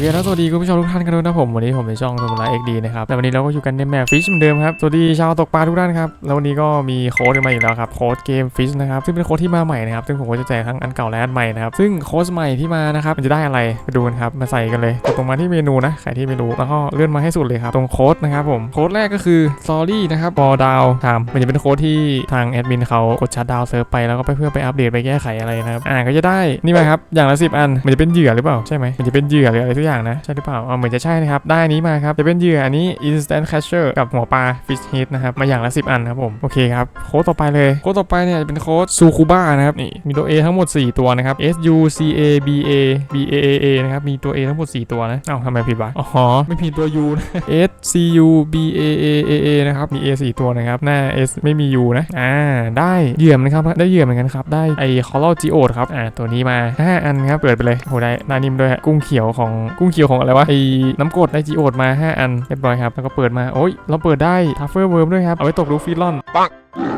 เคแล้วสวัสดีคุณผู้ชมทุกท่านกันด้วยนะผมวันนี้ผมในช่องสมุนไพรเอ็กดีนะครับแต่วันนี้เราก็อยู่กันในแมปฟิชเหมือนเดิมครับสวัสดีชาวตกปลาทุกท่านครับแล้ววันนี้ก็มีโค้ดมาอีกแล้วครับโค้ดเกมฟิชนะครับซึ่งเป็นโค้ดที่มาใหม่นะครับซึ่งผมก็จะแจกทั้งอันเก่าและอันใหม่นะครับซึ่งโค้ดใหม่ที่มานะครับมันจะได้อะไรไปดูกันครับมาใส่กันเลยกดตรงมาที่เมนูนะใครที่ไม่รู้แล้วก็เลื่อนมาให้สุดเลยครับตรงโค้ดนะครับผมโค้ดแรกก็คือ sorry นะครับ for down time มันจะเป็นโค้ดที่ทางแอดมินเขากดชัดดาวเซิร์ฟไปแล้วก็ไปเพื่อไปอัปเดตไปแก้ไขอะไรนะครับอ่าก็จะได้นี่มครับอย่างละ10อันมันจะเป็นเหยื่อหรือเปล่าใช่ไหมมันจะเป็นเหยื่อหรืออะไรทุกอย่างนะ ใช่หรือเปล่าอ่าเหมือนจะใช่นะครับ ได้อันนี้มาครับจะเป็นเหยื่ออันนี้ instant catcher กับหัวปลา fish heat นะครับ มาอย่างละ 10 อันครับผม โอเคครับ โค้ดต่อไปเลย โค้ดต่อไปเนี่ยจะเป็นโค้ด sukuba นะครับ นี่ มีตัว A ทั้งหมด 4 ตัวนะครับ S U C A B A B A A A นะครับ มีตัว A ทั้งหมด 4 ตัวนะเอ้าทำไมผิดวะอ๋อไม่ผิดตัว U นะ S C U B A A A A นะครับ มี A 4ตัวนะครับ หน้า S ไม่มี U นะ อ่า ได้เหยื่อมนะครับ ได้เหยื่อมเหมือนกันครับ ได้ไอ้ coral geode ครับ อ่า ตัวนี้มา 5 อันครับ เปิดไปเลยโหได้นานิมด้วยฮะกุ้งเขียวของกุ้งเขียวของอะไรวะไอ้น้ำกรดไดจีโอดมา 5 อันเรียบร้อยครับ แล้วก็เปิดมา โอ้ย เราเปิดได้ทัฟเฟอร์เวิร์มด้วยครับ เอาไว้ตกลูฟิลอนปังอั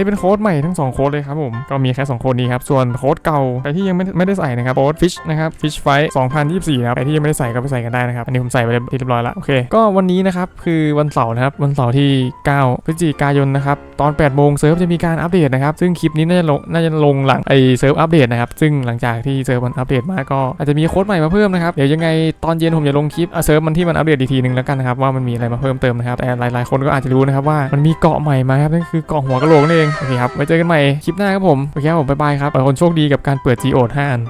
นนี้เป็นโค้ดใหม่ทั้ง2โค้ดเลยครับผมก็มีแค่2โค้ดนี้ครับส่วนโค้ดเก่าใครที่ยังไม่ไม่ได้ใส่นะครับโค้ด fish นะครับ fish fight 2024นะครับใครที่ยังไม่ได้ใส่ก็ไปใส่กันได้นะครับอันนี้ผมใส่ไปเรียบร้อยล้วโอเคก็วันนี้นะครับคือวันเสาร์นะครับวันเสาร์ที่ 9 พฤศจิกายนนะครับตอน8โมงเซิร์ฟจะมีการอัปเดตนะครับซึ่งคลิปนี้น่าจะลงน่าจะลงหลังไอเซิร์ฟอัปเดตนะครับซึ่งหลังจากที่เซิร์ฟมันอัปเดตมาก็อาจจะมีโค้ดใหม่มาเพิ่มนะครับเดี๋ยวยังไงตอนเย็นผมจะลงคลิปเซิร์ฟมันที่มันอัปเดตอีกทีนึงแล้วกันนะครับว่ามันมีอะไรมาเพิ่มเติมนะครับแต่หลายๆคนก็อาจจะรู้นะครับว่ามันมีเกาะใหม่มาครับนั่นคือเกาะหัวกะโหลกนั่นเองโอเคครับไว้เจอกันใหม่คลิปหน้าครับผมโอเคครับผมบ๊ายบายครับขอให้คนโชคดีกับการเปิด G โอด5อัน